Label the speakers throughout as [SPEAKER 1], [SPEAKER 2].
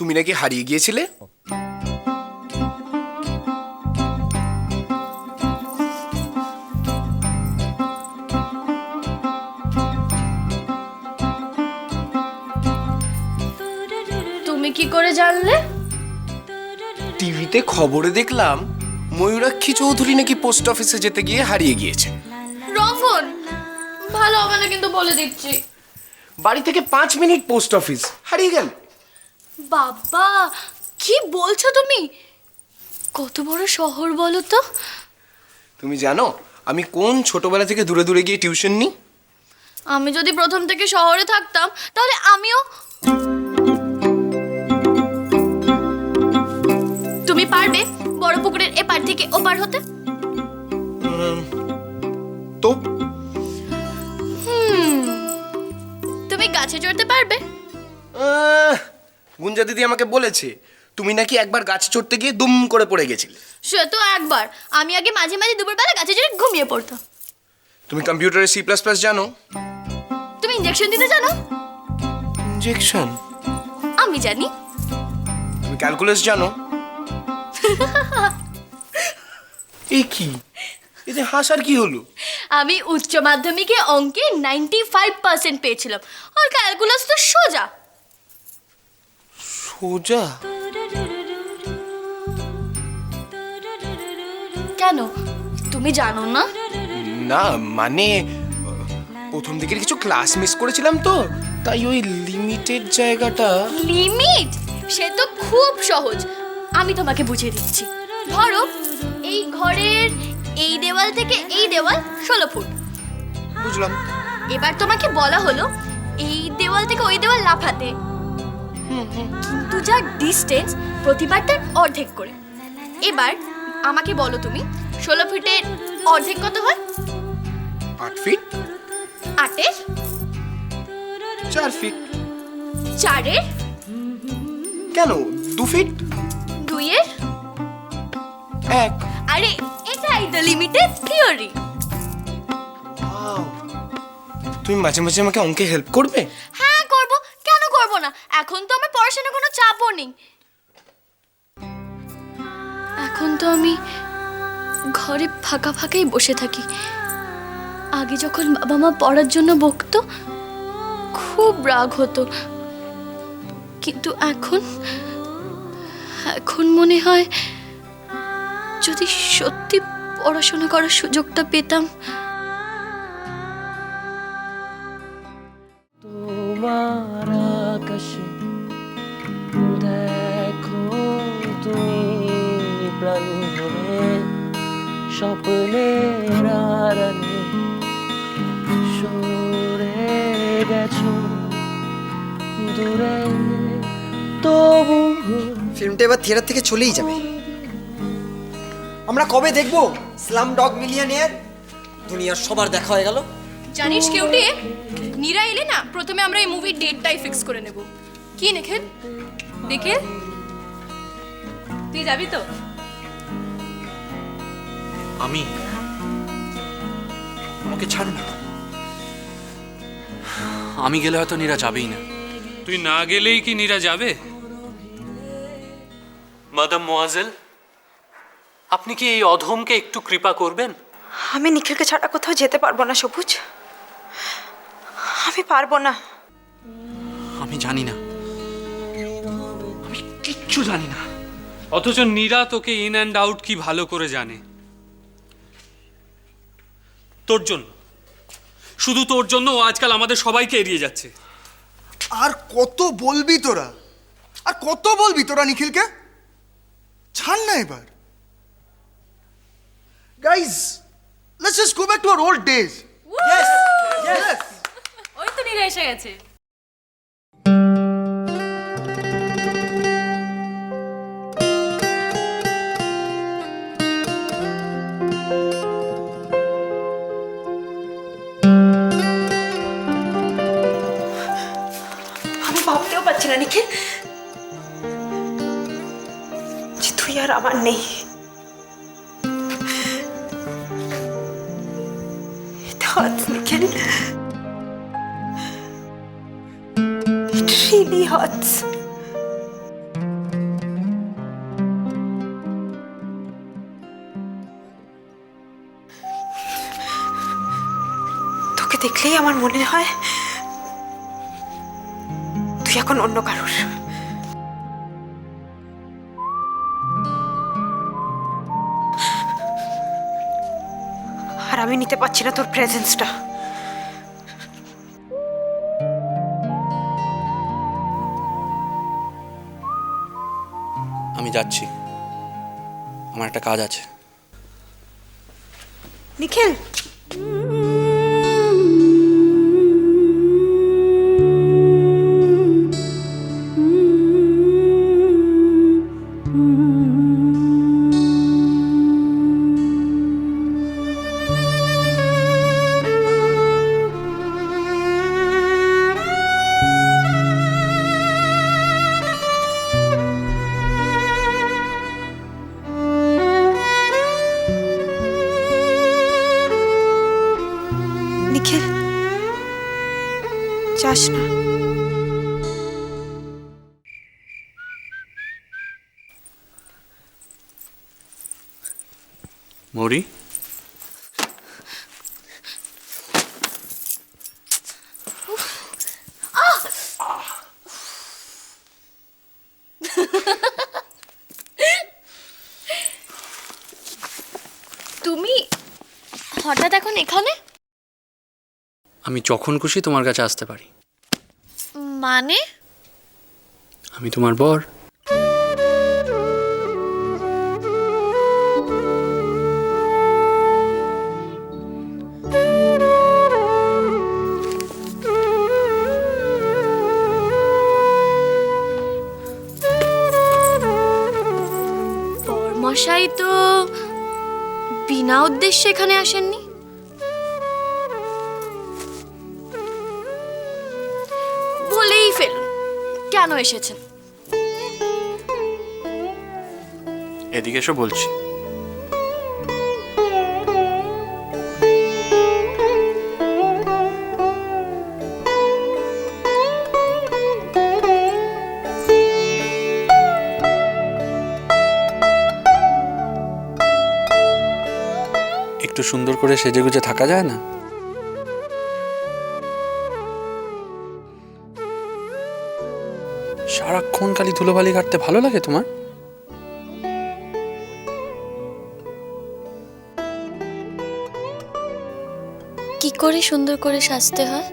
[SPEAKER 1] তুমি নাকি হারিয়ে গিয়েছিলে?
[SPEAKER 2] তুমি কি করে জানলে?
[SPEAKER 1] টিভিতে খবরে দেখলাম ময়ূরাক্ষী চৌধুরী নাকি পোস্ট অফিসে যেতে গিয়ে হারিয়ে গিয়েছে।
[SPEAKER 2] রঙ্গন ভালো হবে না কিন্তু বলে দিচ্ছি।
[SPEAKER 1] বাড়ি থেকে পাঁচ মিনিট পোস্ট অফিস হারিয়ে গেল।
[SPEAKER 2] বাবা কি বলছো তুমি? কত বড় শহর বলো তো?
[SPEAKER 1] তুমি জানো আমি কোন ছোটবেলা থেকে দূরে দূরে গিয়ে টিউশন নিই?
[SPEAKER 2] আমি যদি প্রথম থেকে শহরে থাকতাম তাহলে আমিও তুমি পারবে বড় পুকুরের এপার থেকে ওপার হতে?
[SPEAKER 1] তো?
[SPEAKER 2] তুমি গাছে চড়তে পারবে?
[SPEAKER 1] আহ, গুঞ্জা দিদি আমাকে বলেছে তুমি নাকি একবার গাছ চড়তে গিয়ে দুম করে পড়ে গেছিলে।
[SPEAKER 2] সে তো একবার। আমি আগে মাঝে মাঝে দুপুরবেলা গাছে চড়ে ঘুমিয়ে পড়তাম।
[SPEAKER 1] তুমি কম্পিউটারে সি প্লাস প্লাস জানো?
[SPEAKER 2] তুমি ইঞ্জেকশন দিতে জানো?
[SPEAKER 1] ইঞ্জেকশন
[SPEAKER 2] আমি জানি।
[SPEAKER 1] তুমি ক্যালকুলাস জানো? এই কি? এতে হাসার কি হলো?
[SPEAKER 2] আমি উচ্চ মাধ্যমিকে অঙ্কে নাইনটি ফাইভ পার্সেন্ট পেয়েছিলাম। আর ক্যালকুলাস তো সোজা।
[SPEAKER 1] সোজা
[SPEAKER 2] কেন? তুমি জানো না?
[SPEAKER 1] না মানে প্রথম দিকের কিছু ক্লাস মিস করেছিলাম তো তাই ওই লিমিটেড জায়গাটা
[SPEAKER 2] লিমিট সে তো খুব সহজ। আমি তোমাকে বুঝিয়ে দিচ্ছি। ধরো এই ঘরের এই দেওয়াল থেকে এই দেওয়াল ষোলো ফুট।
[SPEAKER 1] বুঝলাম।
[SPEAKER 2] এবার তোমাকে বলা হলো এই দেওয়াল থেকে ওই দেওয়াল লাফাতে। কিন্তু যা ডিস্টেন্স প্রতিবার তার অর্ধেক করে। এবার আমাকে বলো তুমি ষোলো ফিটের অর্ধেক কত হয়?
[SPEAKER 1] আট ফিট।
[SPEAKER 2] আটের?
[SPEAKER 1] চার ফিট।
[SPEAKER 2] চারের?
[SPEAKER 1] কেন? দু ফিট?
[SPEAKER 2] দুইয়ের?
[SPEAKER 1] এক।
[SPEAKER 2] আরে এটাই তো লিমিটেড থিওরি
[SPEAKER 1] তুমি মাঝে মাঝে আমাকে অঙ্কে হেল্প করবে?
[SPEAKER 2] হ্যাঁ তো আমি ঘরে ফাঁকা ফাঁকাই বসে থাকি। আগে যখন বাবা মা পড়ার জন্য বকতো, খুব রাগ হতো। কিন্তু এখন এখন মনে হয় যদি সত্যি পড়াশোনা করার সুযোগটা পেতাম।
[SPEAKER 3] তোমার আকাশে স্বপ্নের আড়ালে সরে গেছো। দূরে তবু
[SPEAKER 4] ফিল্মটা এবার থিয়েটার থেকে চলেই যাবে। আমরা কবে দেখব? Slumdog Millionaire? দুনিয়ার সবার দেখা হয়ে গেল।
[SPEAKER 2] জানিস কেউ কেউটে নীরা এলে না প্রথমে আমরা এই মুভির ডেটটাই ফিক্স করে নেব। কি নিখিল? নিখিল? তুই যাবি তো?
[SPEAKER 5] আমি আমাকে ছাড় না। আমি গেলে হয়তো নীরা যাবেই না।
[SPEAKER 6] তুই না গেলেই কি নীরা যাবে?
[SPEAKER 5] মাদাম মোয়াজেল আপনি কি এই অধমকে একটু কৃপা করবেন?
[SPEAKER 7] আমি নিখিলকে ছাড়া কোথাও যেতে পারব না সবুজ। আমি পারব না।
[SPEAKER 5] আমি জানি না। আমি কিচ্ছু জানি না।
[SPEAKER 6] অথচ নীরা তোকে ইন অ্যান্ড আউট কি ভালো করে জানে। তোর জন্য। শুধু তোর জন্য ও আজকাল আমাদের সবাইকে এড়িয়ে যাচ্ছে।
[SPEAKER 8] আর কত বলবি তোরা? আর কত বলবি তোরা নিখিলকে? ছাড় না এবার। Guys let's just go back to our old days
[SPEAKER 2] ওই তো নীরা এসে গেছে।
[SPEAKER 7] কিছুই আর আমার নেই তোকে দেখলেই আমার মনে হয় তুই এখন অন্য কারোর আমি নিতে পারছি না তোর প্রেজেন্সটা
[SPEAKER 9] আমি যাচ্ছি। আমার একটা কাজ আছে।
[SPEAKER 7] নিখিল!
[SPEAKER 9] মৌরি?
[SPEAKER 2] তুমি হঠাৎ এখন এখানে?
[SPEAKER 9] আমি যখন খুশি তোমার কাছে আসতে পারি।
[SPEAKER 2] মানে?
[SPEAKER 9] আমি তোমার বর।
[SPEAKER 2] মশাই তো বিনা উদ্দেশ্যে এখানে আসেননি? বলেই ফেলুন কেন এসেছেন?
[SPEAKER 9] এদিকে এসো বলছি। একটু সুন্দর করে সেজে গুজে থাকা যায় না? সারাক্ষণ খালি ধুলোবালি কাটতে ভালো লাগে তোমার?
[SPEAKER 2] কি করে সুন্দর করে সাজতে হয়?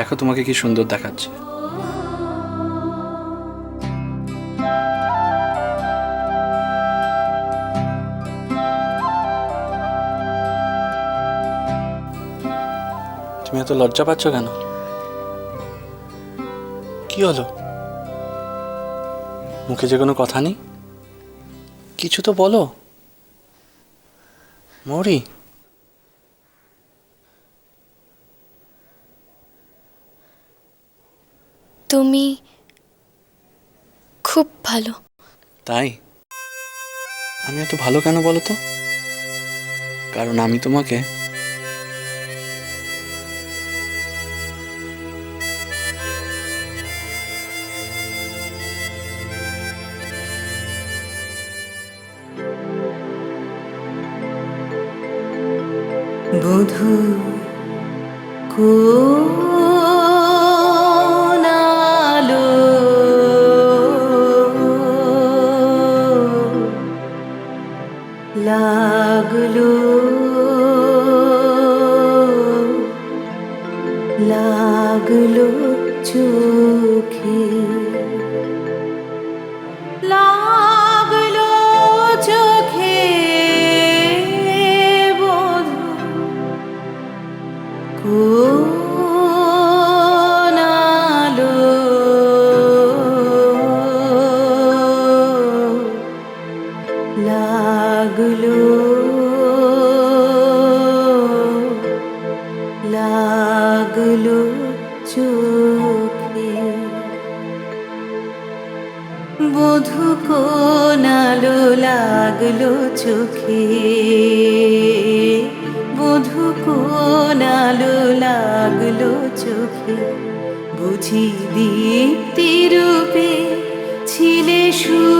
[SPEAKER 9] দেখো তোমাকে কি সুন্দর দেখাচ্ছে। তুমি এত লজ্জা পাচ্ছ কেন? কি হলো? মুখে যে কোনো কথা নেই? কিছু তো বলো। মৌরি।
[SPEAKER 2] তুমি খুব ভালো।
[SPEAKER 9] তাই? আমি এত ভালো কেন বলো তো? কারণ আমি তোমাকে
[SPEAKER 3] বধু কোনালো লাগল লাগল চোখে। বধু কোন আলো লাগল চোখে? বুঝি দীপ্তি রূপে ছিলে সূর্যলোকে